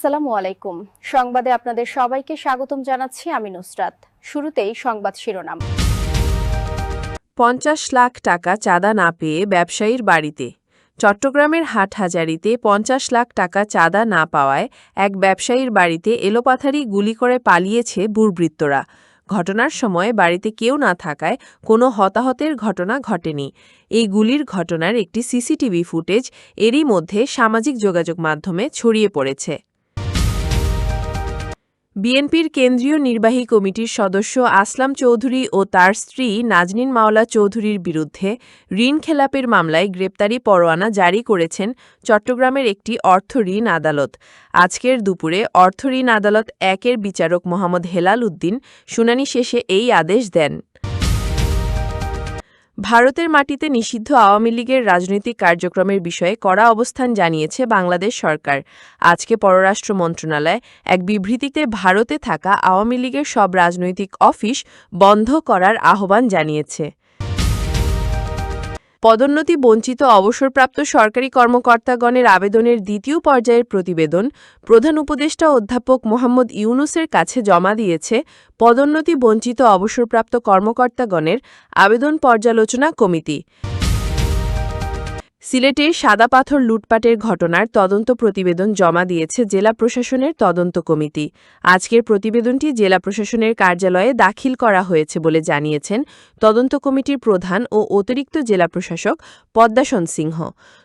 আসসালামু আলাইকুম। সংবাদে আপনাদের সবাইকে স্বাগতম জানাচ্ছি আমি নুসরাত। শুরুতেই সংবাদ শিরোনাম। পঞ্চাশ লাখ টাকা চাঁদা না পেয়ে ব্যবসায়ীর বাড়িতে। চট্টগ্রামের হাটহাজারিতে পঞ্চাশ লাখ টাকা চাঁদা না পাওয়ায় এক ব্যবসায়ীর বাড়িতে এলোপাথারি গুলি করে পালিয়েছে দুর্বৃত্তরা। ঘটনার সময় বাড়িতে কেউ না থাকায় কোনো হতাহতের ঘটনা ঘটেনি। এই গুলির ঘটনার একটি সিসিটিভি ফুটেজ এরই মধ্যে সামাজিক যোগাযোগ মাধ্যমে ছড়িয়ে পড়েছে। বিএনপির কেন্দ্রীয় নির্বাহী কমিটির সদস্য আসলাম চৌধুরী ও তার স্ত্রী নাজনীন মাওলা চৌধুরীর বিরুদ্ধে ঋণ খেলাপের মামলায় গ্রেপ্তারি পরোয়ানা জারি করেছেন চট্টগ্রামের একটি অর্থ ঋণ আদালত। আজকের দুপুরে অর্থ ঋণ আদালত একের বিচারক মোহাম্মদ হেলাল উদ্দিন শুনানি শেষে এই আদেশ দেন। ভারতের মাটিতে নিষিদ্ধ আওয়ামী লীগের রাজনৈতিক কার্যক্রমের বিষয়ে কড়া অবস্থান জানিয়েছে বাংলাদেশ সরকার। আজকে পররাষ্ট্র মন্ত্রণালয় এক বিবৃতিতে ভারতে থাকা আওয়ামী লীগের সব রাজনৈতিক অফিস বন্ধ করার আহ্বান জানিয়েছে। পদোন্নতি বঞ্চিত অবসরপ্রাপ্ত সরকারি কর্মকর্তাগণের আবেদনের দ্বিতীয় পর্যায়ের প্রতিবেদন প্রধান উপদেষ্টা অধ্যাপক মোহাম্মদ ইউনুসের কাছে জমা দিয়েছে। পদোন্নতি বঞ্চিত অবসরপ্রাপ্ত কর্মকর্তাগণের আবেদন পর্যালোচনা কমিটি। সিলেটের সাদা পাথর লুটপাটের ঘটনার তদন্ত প্রতিবেদন জমা দিয়েছে জেলা প্রশাসনের তদন্ত কমিটি। আজকের প্রতিবেদনটি জেলা প্রশাসনের কার্যালয়ে দাখিল করা হয়েছে বলে জানিয়েছেন তদন্ত কমিটির প্রধান ও অতিরিক্ত জেলা প্রশাসক পদ্মাসন সিংহ।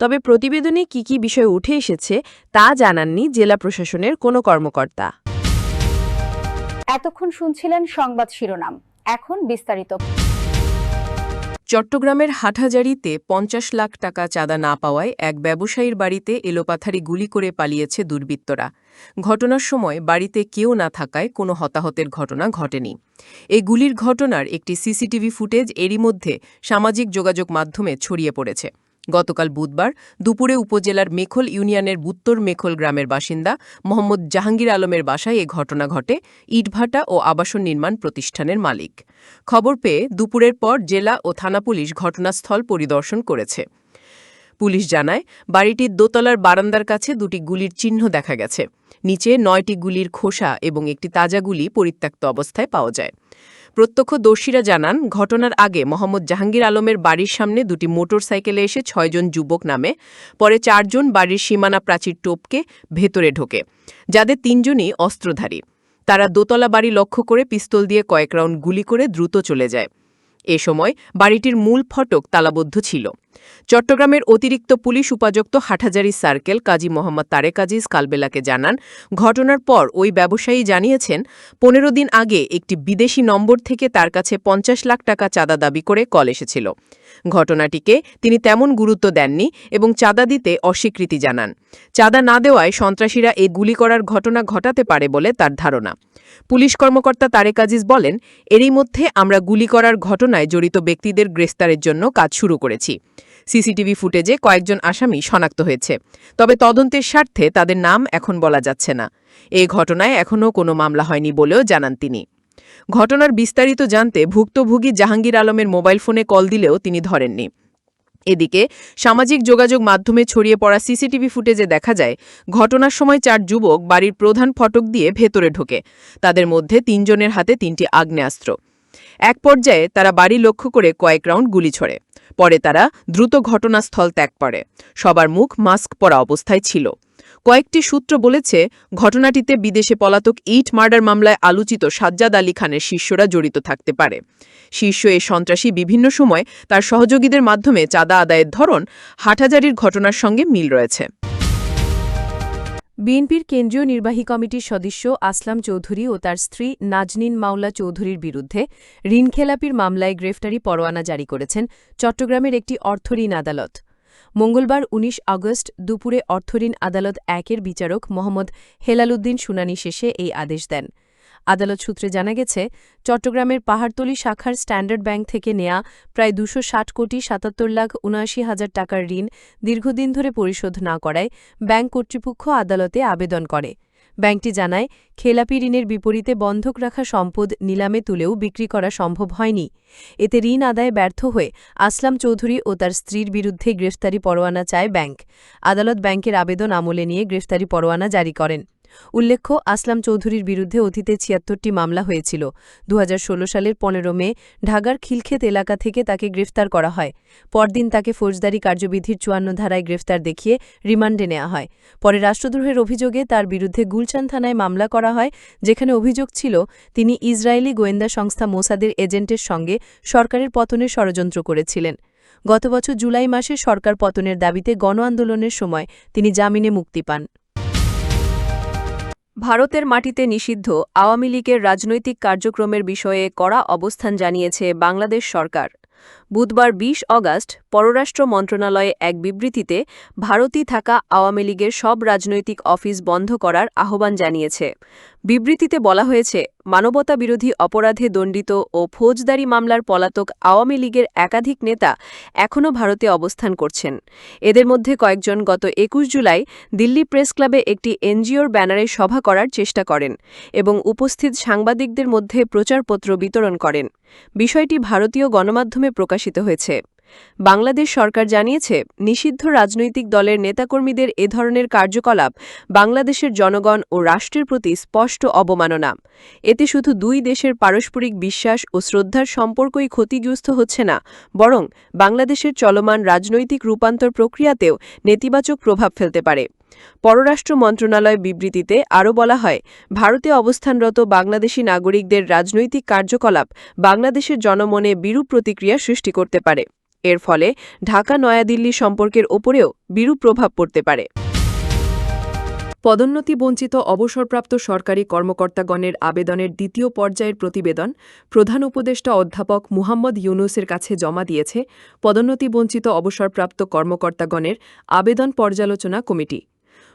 তবে প্রতিবেদনে কি কি বিষয় উঠে এসেছে তা জানাননি জেলা প্রশাসনের কোনো কর্মকর্তা। এতক্ষণ শুনছিলেন সংবাদ শিরোনাম। এখন বিস্তারিত। চট্টগ্রামের হাটহাজারিতে পঞ্চাশ লাখ টাকা চাঁদা না পাওয়ায় এক ব্যবসায়ীর বাড়িতে এলোপাথারি গুলি করে পালিয়েছে দুর্বৃত্তরা। ঘটনার সময় বাড়িতে কেউ না থাকায় কোনো হতাহতের ঘটনা ঘটেনি। এই গুলির ঘটনার একটি সিসিটিভি ফুটেজ এরই মধ্যে সামাজিক যোগাযোগ মাধ্যমে ছড়িয়ে পড়েছে। গতকাল বুধবার দুপুরে উপজেলার মেখল ইউনিয়নের বুত্তর মেখল গ্রামের বাসিন্দা মোহাম্মদ জাহাঙ্গীর আলমের বাসায় এ ঘটনা ঘটে। ইটভাটা ও আবাসন নির্মাণ প্রতিষ্ঠানের মালিক। খবর পেয়ে দুপুরের পর জেলা ও থানা পুলিশ ঘটনাস্থল পরিদর্শন করেছে। পুলিশ জানায়, বাড়িটির দোতলার বারান্দার কাছে দুটি গুলির চিহ্ন দেখা গেছে। নিচে নয়টি গুলির খোসা এবং একটি তাজা গুলি পরিত্যক্ত অবস্থায় পাওয়া যায়। প্রত্যক্ষদর্শীরা জানান, ঘটনার আগে মোহাম্মদ জাহাঙ্গীর আলমের বাড়ির সামনে দুটি মোটরসাইকেলে এসে ছয়জন যুবক নামে, পরে চারজন বাড়ির সীমানা প্রাচীর টোপকে ভেতরে ঢোকে, যাদের তিনজনই অস্ত্রধারী। তারা দোতলা বাড়ি লক্ষ্য করে পিস্তল দিয়ে কয়েক রাউন্ড গুলি করে দ্রুত চলে যায়। এ সময় বাড়িটির মূল ফটক তালাবদ্ধ ছিল। চট্টগ্রামের অতিরিক্ত পুলিশ উপাযুক্ত হাটহাজারি সার্কেল কাজী মোহাম্মদ তারেক আজিজ কালবেলাকে জানান, ঘটনার পর ওই ব্যবসায়ী জানিয়েছেন, পনেরো দিন আগে একটি বিদেশি নম্বর থেকে তার কাছে পঞ্চাশ লাখ টাকা চাঁদা দাবি করে কল এসেছিল। ঘটনাটিকে তিনি তেমন গুরুত্ব দেননি এবং চাঁদা দিতে অস্বীকৃতি জানান। চাঁদা না দেওয়ায় সন্ত্রাসীরা এই গুলি করার ঘটনা ঘটাতে পারে বলে তার ধারণা। পুলিশ কর্মকর্তা তারেক আজিজ বলেন, এরই মধ্যে আমরা গুলি করার ঘটনায় জড়িত ব্যক্তিদের গ্রেফতারের জন্য কাজ শুরু করেছি। সিসিটিভি ফুটেজে কয়েকজন আসামি শনাক্ত হয়েছে। তবে তদন্তের স্বার্থে তাদের নাম এখন বলা যাচ্ছে না। এই ঘটনায় এখনও কোনো মামলা হয়নি বলেও জানান তিনি। ঘটনার বিস্তারিত জানতে ভুক্তভোগী জাহাঙ্গীর আলমের মোবাইল ফোনে কল দিলেও তিনি ধরেননি। এদিকে সামাজিক যোগাযোগ মাধ্যমে ছড়িয়ে পড়া সিসিটিভি ফুটেজে দেখা যায়, ঘটনার সময় চার যুবক বাড়ির প্রধান ফটক দিয়ে ভেতরে ঢোকে। তাদের মধ্যে তিনজনের হাতে তিনটি আগ্নেয়াস্ত্র। এক পর্যায়ে তারা বাড়ি লক্ষ্য করে কয়েক রাউন্ড গুলি ছড়ে। পরে তারা দ্রুত ঘটনাস্থল ত্যাগ করে। সবার মুখ মাস্ক পরা অবস্থায় ছিল। কয়েকটি সূত্র বলেছে, ঘটনাটিতে বিদেশে পলাতক ইট মার্ডার মামলায় আলোচিত সাজ্জাদ আলী খানের শিষ্যরা জড়িত থাকতে পারে। শীর্ষ এ সন্ত্রাসী বিভিন্ন সময় তার সহযোগীদের মাধ্যমে চাঁদা আদায়ের ধরন হাটহাজারির ঘটনার সঙ্গে মিল রয়েছে। বিএনপির কেন্দ্রীয় নির্বাহী কমিটির সদস্য আসলাম চৌধুরী ও তার স্ত্রী নাজনিন মাওলা চৌধুরীর বিরুদ্ধে ঋণখেলাপির মামলায় গ্রেফতারি পরোয়ানা জারি করেছেন চট্টগ্রামের একটি অর্থঋণ আদালত। মঙ্গলবার ১৯ আগস্ট দুপুরে অর্থঋণ আদালত একের বিচারক মোহাম্মদ হেলালুদ্দিন শুনানি শেষে এই আদেশ দেন। আদালত সূত্রে জানা গেছে, চট্টগ্রামের পাহাড়তলী শাখার স্ট্যান্ডার্ড ব্যাংক থেকে নেয়া প্রায় দুশো কোটি সাতাত্তর লাখ উনআশি হাজার টাকার ঋণ দীর্ঘদিন ধরে পরিশোধ না করায় ব্যাংক কর্তৃপক্ষ আদালতে আবেদন করে। ব্যাংকটি জানায়, খেলাপি ঋণের বিপরীতে বন্ধক রাখা সম্পদ নিলামে তুলেও বিক্রি করা সম্ভব হয়নি। এতে ঋণ আদায়ে ব্যর্থ হয়ে আসলাম চৌধুরী ও তার স্ত্রীর বিরুদ্ধে গ্রেফতারি পরোয়ানা চায় ব্যাংক। আদালত ব্যাংকের আবেদন আমলে নিয়ে গ্রেফতারি পরোয়ানা জারি করেন। উল্লেখ্য, আসলাম চৌধুরীর বিরুদ্ধে অতীতে ছিয়াত্তরটি মামলা হয়েছিল। দু হাজার ষোলো সালের পনেরো মে, ঢাকার খিলক্ষেত এলাকা থেকে তাকে গ্রেফতার করা হয়। পরদিন তাকে ফৌজদারি কার্যবিধির চুয়ান্ন ধারায় গ্রেফতার দেখিয়ে রিমান্ডে নেওয়া হয়। পরে রাষ্ট্রদ্রোহের অভিযোগে তার বিরুদ্ধে গুলশান থানায় মামলা করা হয়, যেখানে অভিযোগ ছিল, তিনি ইসরায়েলি গোয়েন্দা সংস্থা মোসাদের এজেন্টের সঙ্গে সরকারের পতনের ষড়যন্ত্র করেছিলেন। গত বছর জুলাই মাসে সরকার পতনের দাবিতে গণ আন্দোলনের সময় তিনি জামিনে মুক্তি পান। ভারতের মাটিতে নিষিদ্ধ আওয়ামী লীগের রাজনৈতিক কার্যক্রমের বিষয়ে কড়া অবস্থান জানিয়েছে বাংলাদেশ সরকার। বুধবার ২০ অগাস্ট পররাষ্ট্র মন্ত্রণালয়ে এক বিবৃতিতে ভারতই থাকা আওয়ামী লীগের সব রাজনৈতিক অফিস বন্ধ করার আহ্বান জানিয়েছে। বিবৃতিতে বলা হয়েছে মানবতা বিরোধী অপরাধে দণ্ডিত ও ফৌজদারি মামলার পলাতক আওয়ামী লীগের একাধিক নেতা এখনও ভারতে অবস্থান করছেন। এদের মধ্যে কয়েকজন গত একুশ জুলাই দিল্লি প্রেস ক্লাবে একটি এনজিওর ব্যানারে সভা করার চেষ্টা করেন এবং উপস্থিত সাংবাদিকদের মধ্যে প্রচারপত্র বিতরণ করেন। বিষয়টি ভারতীয় গণমাধ্যমে প্রকাশিত হয়েছে। বাংলাদেশ সরকার জানিয়েছে, নিষিদ্ধ রাজনৈতিক দলের নেতাকর্মীদের এ ধরনের কার্যকলাপ বাংলাদেশের জনগণ ও রাষ্ট্রের প্রতি স্পষ্ট অবমাননা। এতে শুধু দুই দেশের পারস্পরিক বিশ্বাস ও শ্রদ্ধার সম্পর্কই ক্ষতিগ্রস্ত হচ্ছে না, বরং বাংলাদেশের চলমান রাজনৈতিক রূপান্তর প্রক্রিয়াতেও নেতিবাচক প্রভাব ফেলতে পারে। পররাষ্ট্র মন্ত্রণালয় বিবৃতিতে আরও বলা হয়, ভারতে অবস্থানরত বাংলাদেশি নাগরিকদের রাজনৈতিক কার্যকলাপ বাংলাদেশের জনমনে বিরূপ প্রতিক্রিয়া সৃষ্টি করতে পারে। এর ফলে ঢাকা নয়াদিল্লি সম্পর্কের ওপরেও বিরূপ প্রভাব পড়তে পারে। পদোন্নতি বঞ্চিত অবসরপ্রাপ্ত সরকারি কর্মকর্তাগণের আবেদনের দ্বিতীয় পর্যায়ের প্রতিবেদন প্রধান উপদেষ্টা অধ্যাপক মুহাম্মদ ইউনুসের কাছে জমা দিয়েছে। পদোন্নতি বঞ্চিত অবসরপ্রাপ্ত কর্মকর্তাগণের আবেদন পর্যালোচনা কমিটি।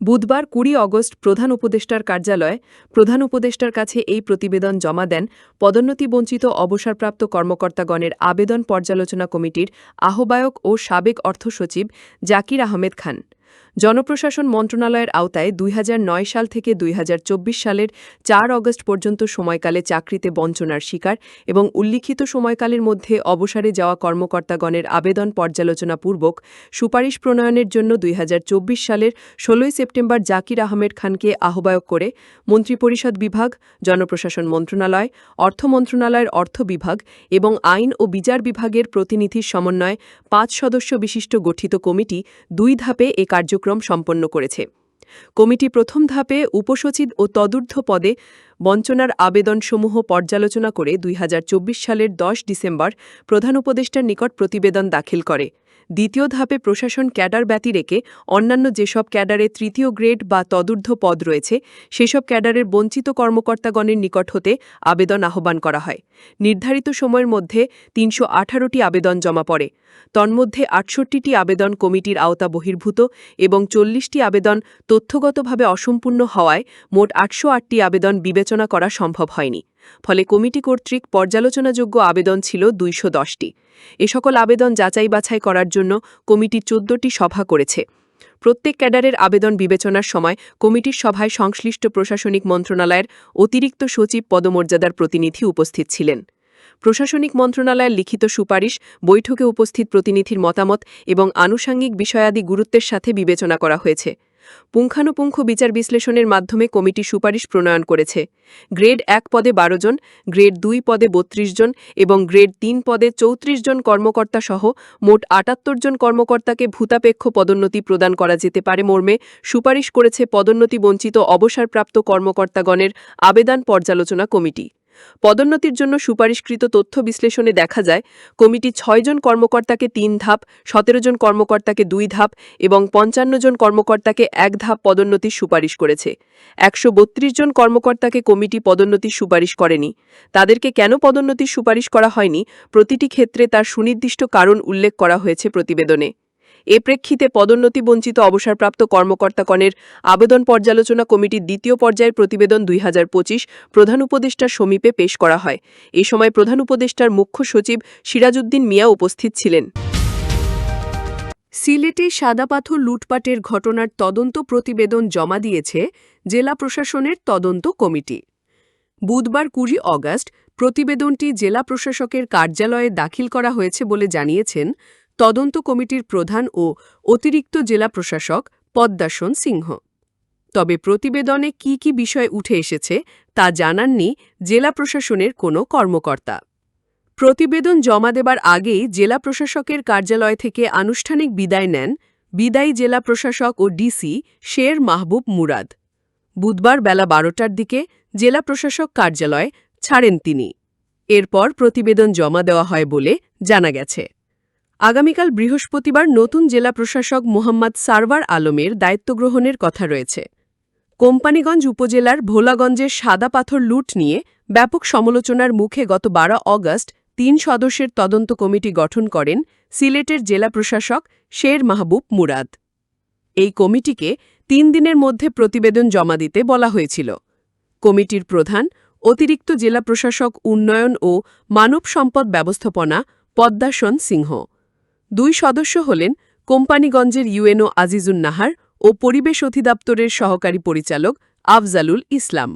বুধবার কুড়ি অগস্ট প্রধান উপদেষ্টার কার্যালয়ে প্রধান উপদেষ্টার কাছে এই প্রতিবেদন জমা দেন পদোন্নতি বঞ্চিত অবসরপ্রাপ্ত কর্মকর্তাগণের আবেদন পর্যালোচনা কমিটির আহ্বায়ক ও সাবেক অর্থসচিব জাকির আহমেদ খান। জনপ্রশাসন মন্ত্রণালয়ের আওতায় দুই হাজার নয় সাল থেকে দুই হাজার চব্বিশ সালের চার অগস্ট পর্যন্ত সময়কালে চাকরিতে বঞ্চনার শিকার এবং উল্লিখিত সময়কালের মধ্যে অবসরে যাওয়া কর্মকর্তাগণের আবেদন পর্যালোচনাপূর্বক সুপারিশ প্রণয়নের জন্য দুই হাজার চব্বিশ সালের ষোলোই সেপ্টেম্বর জাকির আহমেদ খানকে আহ্বায়ক করে মন্ত্রিপরিষদ বিভাগ, জনপ্রশাসন মন্ত্রণালয়, অর্থ মন্ত্রণালয়ের অর্থ বিভাগ এবং আইন ও বিচার বিভাগের প্রতিনিধির সমন্বয়ে পাঁচ সদস্য বিশিষ্ট গঠিত কমিটি দুই ধাপে এ কার্যক্রম সম্পন্ন করেছে। কমিটি প্রথম ধাপে উপসচিব ও তদূর্ধ্ব পদে বঞ্চনার আবেদনসমূহ পর্যালোচনা করে দুই হাজার চব্বিশ সালের ১০ ডিসেম্বর প্রধান উপদেষ্টার নিকট প্রতিবেদন দাখিল করে। দ্বিতীয় ধাপে প্রশাসন ক্যাডার ব্যতি রেখে অন্যান্য যেসব ক্যাডারে তৃতীয় গ্রেড বা তদূর্ধ্ব পদ রয়েছে, সেসব ক্যাডারের বঞ্চিত কর্মকর্তাগণের নিকট হতে আবেদন আহ্বান করা হয়। নির্ধারিত সময়ের মধ্যে তিনশো আবেদন জমা পড়ে। তন্মধ্যে আটষট্টিটি আবেদন কমিটির আওতা বহির্ভূত এবং চল্লিশটি আবেদন তথ্যগতভাবে অসম্পূর্ণ হওয়ায় মোট আটশো আটটি আবেদন বিবেচনা করা সম্ভব হয়নি। ফলে কমিটি কর্তৃক পর্যালোচনাযোগ্য আবেদন ছিল দুইশো দশটি। এ সকল আবেদন যাচাই বাছাই করার জন্য কমিটি চোদ্দটি সভা করেছে। প্রত্যেক ক্যাডারের আবেদন বিবেচনার সময় কমিটির সভায় সংশ্লিষ্ট প্রশাসনিক মন্ত্রণালয়ের অতিরিক্ত সচিব পদমর্যাদার প্রতিনিধি উপস্থিত ছিলেন। প্রশাসনিক মন্ত্রণালয়ের লিখিত সুপারিশ, বৈঠকে উপস্থিত প্রতিনিধির মতামত এবং আনুষাঙ্গিক বিষয়াদি গুরুত্বের সাথে বিবেচনা করা হয়েছে। পুঙ্খানুপুঙ্খ বিচার বিশ্লেষণের মাধ্যমে কমিটি সুপারিশ প্রণয়ন করেছে। গ্রেড এক পদে বারো জন, গ্রেড দুই পদে বত্রিশ জন এবং গ্রেড তিন পদে চৌত্রিশ জন কর্মকর্তা সহ মোট আটাত্তর জন কর্মকর্তাকে ভূতাপেক্ষ পদোন্নতি প্রদান করা যেতে পারে মর্মে সুপারিশ করেছে পদোন্নতি বঞ্চিত অবসরপ্রাপ্ত কর্মকর্তাগণের আবেদন পর্যালোচনা কমিটি। পদোন্নতির জন্য সুপারিশকৃত তথ্য বিশ্লেষণে দেখা যায়, কমিটি ছয়জন কর্মকর্তাকে তিন ধাপ, সতেরো জন কর্মকর্তাকে দুই ধাপ এবং পঞ্চান্ন জন কর্মকর্তাকে এক ধাপ পদোন্নতির সুপারিশ করেছে। একশো বত্রিশ জন কর্মকর্তাকে কমিটি পদোন্নতির সুপারিশ করেনি। তাদেরকে কেন পদোন্নতির সুপারিশ করা হয়নি? প্রতিটি ক্ষেত্রে তার সুনির্দিষ্ট কারণ উল্লেখ করা হয়েছে প্রতিবেদনে। এ প্রেক্ষিতে পদোন্নতি বঞ্চিত অবসরপ্রাপ্ত কর্মকর্তাগণের আবেদন পর্যালোচনা কমিটির দ্বিতীয় পর্যায়ের প্রতিবেদন দুই হাজার পঁচিশ প্রধান উপদেষ্টার সমীপে পেশ করা হয়। এ সময় প্রধান উপদেষ্টার মুখ্য সচিব সিরাজউদ্দিন মিয়া উপস্থিত ছিলেন। সিলেটে সাদাপাথর লুটপাটের ঘটনার তদন্ত প্রতিবেদন জমা দিয়েছে জেলা প্রশাসনের তদন্ত কমিটি। বুধবার কুড়ি অগাস্ট প্রতিবেদনটি জেলা প্রশাসকের কার্যালয়ে দাখিল করা হয়েছে বলে জানিয়েছেন তদন্ত কমিটির প্রধান ও অতিরিক্ত জেলা প্রশাসক পদ্মাসন সিংহ। তবে প্রতিবেদনে কি কি বিষয় উঠে এসেছে তা জানাননি জেলা প্রশাসনের কোনো কর্মকর্তা। প্রতিবেদন জমা দেবার আগেই জেলা প্রশাসকের কার্যালয় থেকে আনুষ্ঠানিক বিদায় নেন বিদায়ী জেলা প্রশাসক ও ডিসি শের মাহবুব মুরাদ। বুধবার বেলা বারোটার দিকে জেলা প্রশাসক কার্যালয় ছাড়েন তিনি। এরপর প্রতিবেদন জমা দেওয়া হয় বলে জানা গেছে। আগামীকাল বৃহস্পতিবার নতুন জেলা প্রশাসক মোহাম্মদ সারওয়ার আলমের দায়িত্ব গ্রহণের কথা রয়েছে। কোম্পানীগঞ্জ উপজেলার ভোলাগঞ্জের সাদা পাথর লুট নিয়ে ব্যাপক সমালোচনার মুখে গত বারো অগস্ট তিন সদস্যের তদন্ত কমিটি গঠন করেন সিলেটের জেলা প্রশাসক শের মাহবুব মুরাদ। এই কমিটিকে তিন দিনের মধ্যে প্রতিবেদন জমা দিতে বলা হয়েছিল। কমিটির প্রধান, অতিরিক্ত জেলা প্রশাসক উন্নয়ন ও মানব সম্পদ ব্যবস্থাপনা পদ্মাসন সিংহ। দুই সদস্য হলেন কোম্পানিগঞ্জের ইউএনও আজিজুন নাহার ও পরিবেশ অধিদপ্তরের সহকারী পরিচালক আফজালুল ইসলাম।